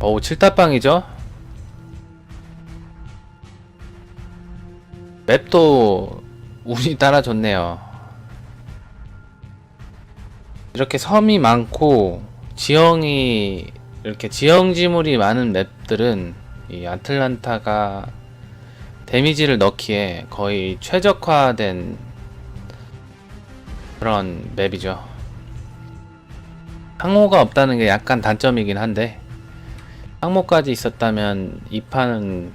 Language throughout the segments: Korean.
어우 칠탑방이죠? 맵도 운이 따라줬네요. 이렇게 섬이 많고 지형이 이렇게 지형지물이 많은 맵들은 이 아틀란타가 데미지를 넣기에 거의 최적화된 그런 맵이죠. 항모가 없다는 게 약간 단점이긴 한데 항모까지 있었다면 이 판은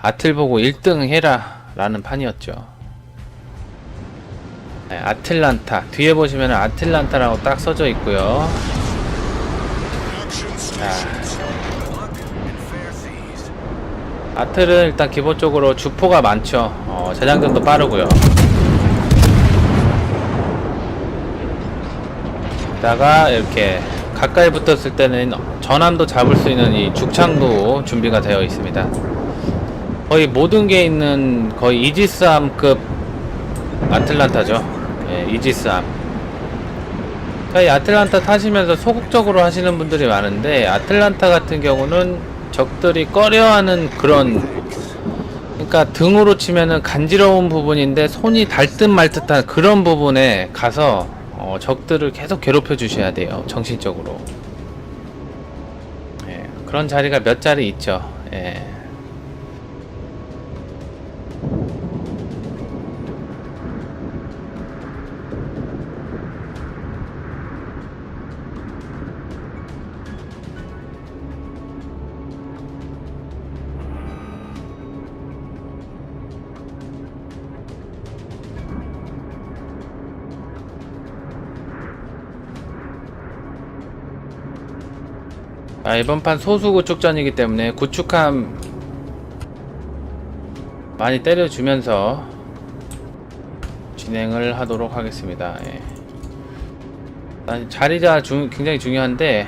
아틀 보고 1등 해라 라는 판이었죠. 네, 아틀란타 뒤에 보시면 아틀란타라고 딱 써져 있고요. 자, 아틀은 일단 기본적으로 주포가 많죠. 어, 재장전도 빠르고요. 다가 이렇게 가까이 붙었을 때는 전함도 잡을 수 있는 이 죽창도 준비가 되어 있습니다. 거의 모든 게 있는 거의 이지스함급 아틀란타죠. 예, 이지스함. 그러니까 이 아틀란타 타시면서 소극적으로 하시는 분들이 많은데 아틀란타 같은 경우는 적들이 꺼려하는 그런 그러니까 등으로 치면은 간지러운 부분인데 손이 달듯말 듯한 그런 부분에 가서 어, 적들을 계속 괴롭혀 주셔야 돼요 정신적으로 예, 그런 자리가 몇 자리 있죠 예. 아, 이번 판 소수 구축전이기 때문에 구축함 많이 때려주면서 진행을 하도록 하겠습니다. 예. 자리자 중, 굉장히 중요한데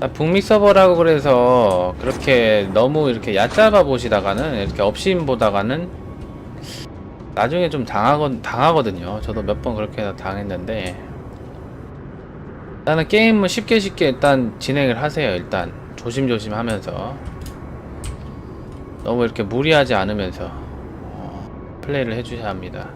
아, 북미 서버라고 그래서 그렇게 너무 이렇게 얕잡아 보시다가는 이렇게 업신 보다가는 나중에 좀 당하거, 당하거든요. 저도 몇 번 그렇게 당했는데 일단은 게임은 쉽게 쉽게 일단 진행을 하세요. 일단 조심조심 하면서 너무 이렇게 무리하지 않으면서 어, 플레이를 해주셔야 합니다.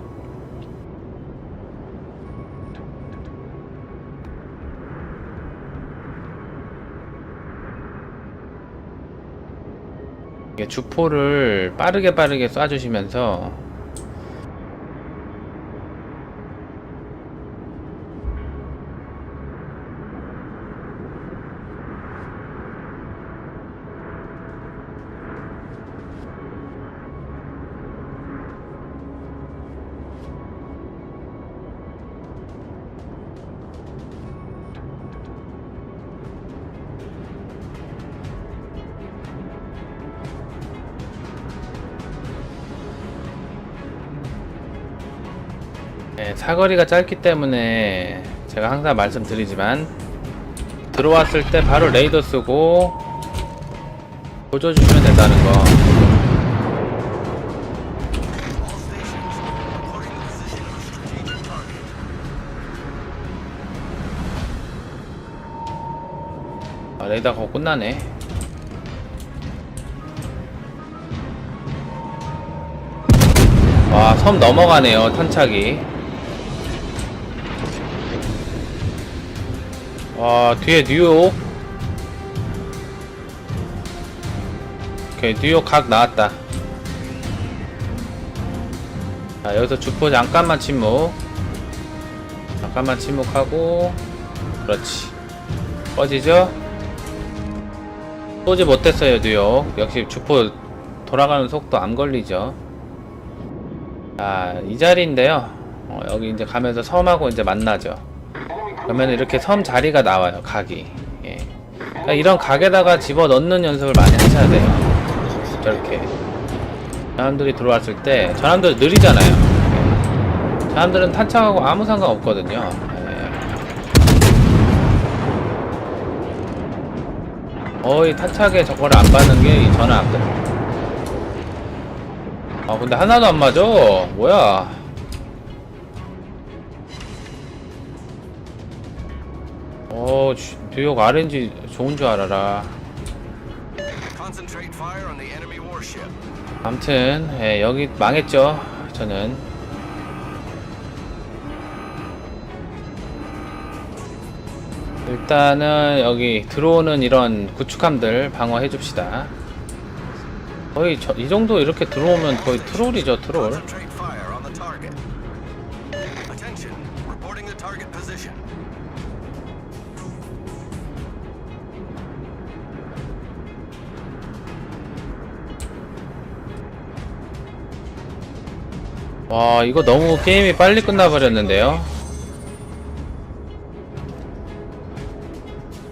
주포를 빠르게 빠르게 쏴주시면서 사거리가 짧기 때문에 제가 항상 말씀드리지만 들어왔을 때 바로 레이더 쓰고 보조주면 된다는 거. 아, 레이더 거 끝나네. 와, 섬 넘어가네요, 탄착이. 와, 뒤에 뉴욕. 오케이, 뉴욕 각 나왔다. 자, 여기서 주포 잠깐만 침묵. 잠깐만 침묵하고. 그렇지. 꺼지죠? 쏘지 못했어요, 뉴욕. 역시 주포 돌아가는 속도 안 걸리죠. 자, 이 자리인데요. 어, 여기 이제 가면서 섬하고 이제 만나죠. 그러면 이렇게 섬 자리가 나와요, 각이. 예. 그러니까 이런 각에다가 집어 넣는 연습을 많이 하셔야 돼요. 저렇게. 사람들이 들어왔을 때, 사람들 느리잖아요. 예. 사람들은 탄착하고 아무 상관 없거든요. 예. 거의 탄착에 저거를 안 받는 게이 전화 안 돼. 아 근데 하나도 안 맞아 뭐야 어, 쥐- 뉴욕 RNG 좋은 줄 알아라. 아무튼 예, 여기 망했죠. 저는 일단은 여기 들어오는 이런 구축함들 방어해 줍시다. 거의 저, 이 정도 이렇게 들어오면 거의 트롤이죠 트롤. 와 이거 너무 게임이 빨리 끝나버렸는데요.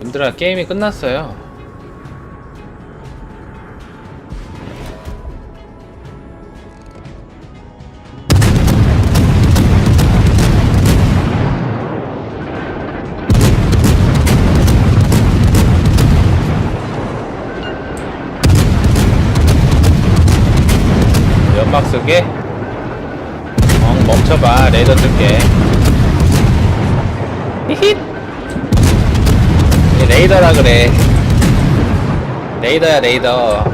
님들아 게임이 끝났어요. 멈춰봐. 레이더 뜰게. 히힛 레이더라 그래. 레이더야 레이더.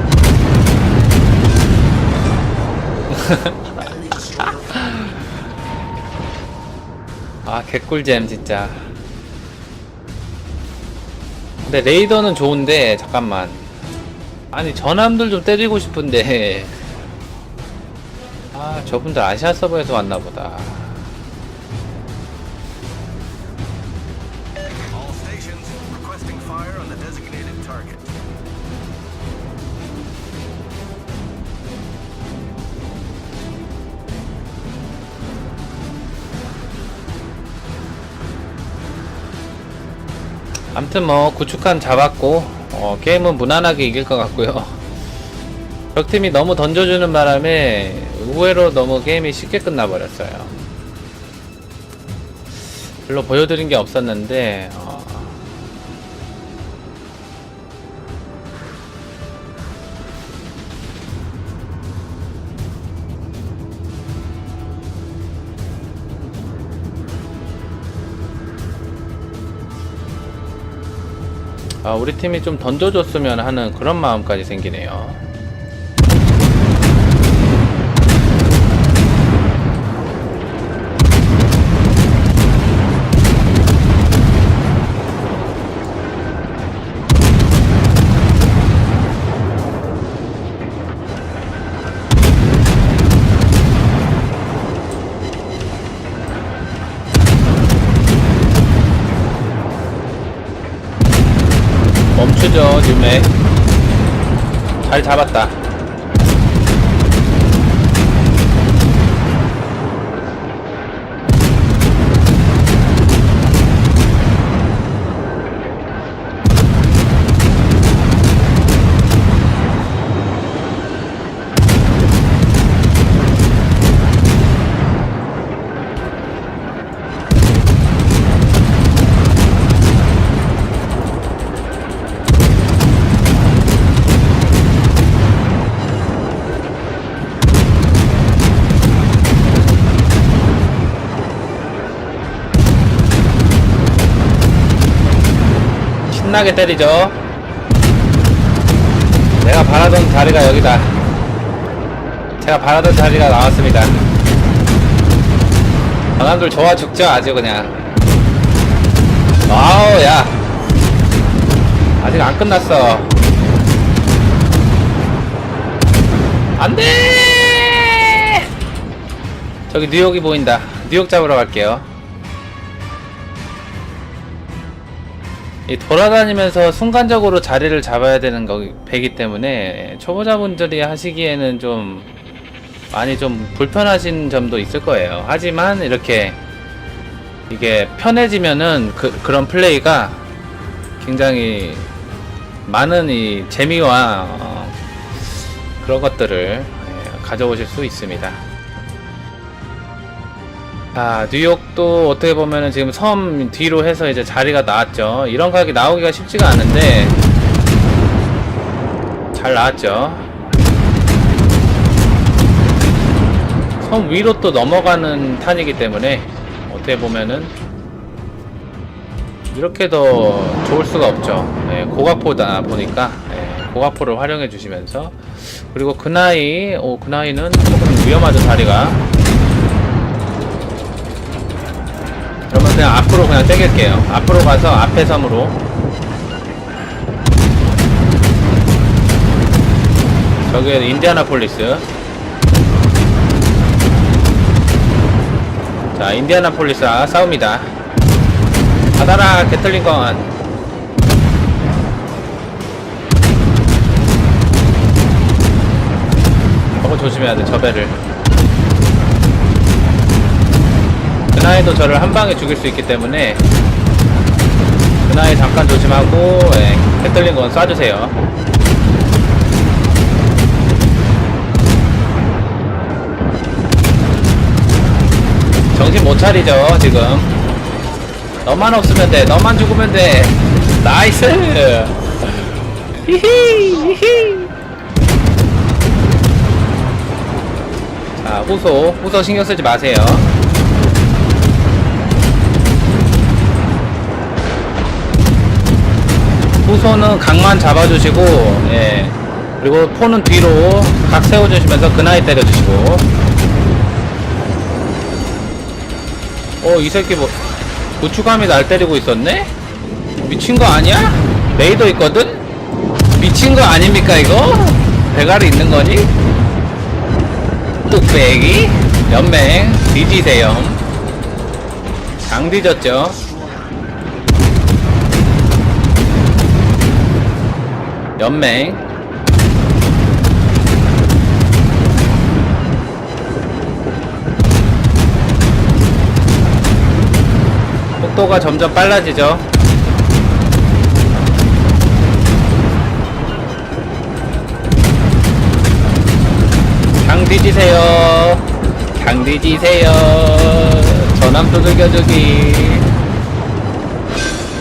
아 개꿀잼 진짜. 근데 레이더는 좋은데 잠깐만. 아니 전함들 좀 때리고 싶은데 아 저분들 아시아 서버에서 왔나 보다 All stations requesting fire on the designated target. 암튼 뭐 구축한 잡았고 어, 게임은 무난하게 이길 것 같고요 적팀이 너무 던져주는 바람에 의외로 너무 게임이 쉽게 끝나버렸어요 별로 보여드린 게 없었는데 어, 아, 우리 팀이 좀 던져줬으면 하는 그런 마음까지 생기네요. 멈추죠, 뉴맥. 잘 잡았다. 신나게 때리죠. 내가 바라던 자리가 여기다. 제가 바라던 자리가 나왔습니다. 사람들 좋아 죽죠, 아주 그냥. 와우, 야. 아직 안 끝났어. 안 돼! 저기 뉴욕이 보인다. 뉴욕 잡으러 갈게요. 돌아다니면서 순간적으로 자리를 잡아야 되는 배기 때문에 초보자분들이 하시기에는 좀 많이 좀 불편하신 점도 있을 거예요. 하지만 이렇게 이게 편해지면은 그, 그런 플레이가 굉장히 많은 이 재미와 어, 그런 것들을 예, 가져오실 수 있습니다. 자, 뉴욕도 어떻게 보면은 지금 섬 뒤로 해서 이제 자리가 나왔죠. 이런 각이 나오기가 쉽지가 않은데 잘 나왔죠. 섬 위로 또 넘어가는 탄이기 때문에 어떻게 보면은 이렇게 더 좋을 수가 없죠. 예, 고각포다 보니까 예, 고각포를 활용해 주시면서 그리고 그 나이, 오, 그 나이는 조금 위험하죠 다리가. 그냥 앞으로 그냥 땡길게요. 앞으로 가서 앞에 섬으로. 저기 인디아나폴리스. 자, 인디아나폴리스와 싸웁니다. 받아라, 게틀링건. 저거 조심해야 돼, 저 배를. 그나이도 저를 한 방에 죽일 수 있기 때문에 그나이 잠깐 조심하고 예, 캐틀링건 쏴주세요. 정신 못 차리죠 지금. 너만 없으면 돼. 너만 죽으면 돼. 나이스. 히히 히히. 자 후소 후소 신경 쓰지 마세요. 후소는 각만 잡아주시고, 예. 그리고 포는 뒤로 각 세워주시면서 그나이 때려주시고. 어, 이 새끼 뭐, 고추감이 날 때리고 있었네? 미친 거 아니야? 레이더 있거든? 미친 거 아닙니까, 이거? 대가리 있는 거니? 뚝배기, 연맹, 뒤지세요. 장 뒤졌죠? 연맹. 속도가 점점 빨라지죠? 장 뒤지세요. 장 뒤지세요. 전함 두들겨주기.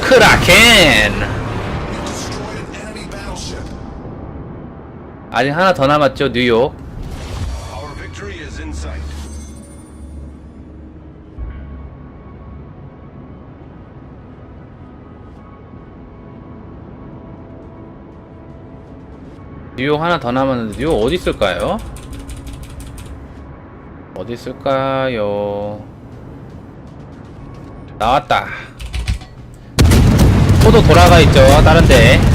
크라켄 아직 하나 더 남았죠 뉴욕. 뉴욕 하나 더 남았는데 뉴욕 어디 있을까요? 어디 있을까요? 나왔다. 포도 돌아가 있죠. 다른데.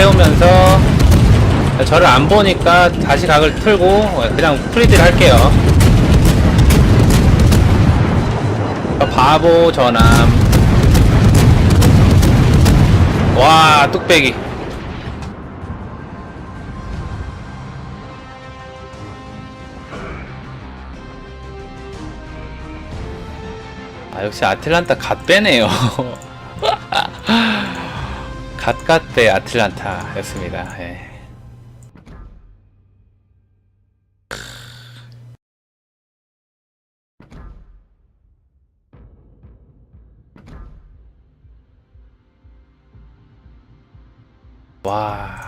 세우면서 저를 안 보니까 다시 각을 틀고 그냥 프리딜 할게요. 어, 바보 전함. 와 뚝배기. 아 역시 아틀란타 갓 빼네요. 갓갓대 아틀란타였습니다. 예. 와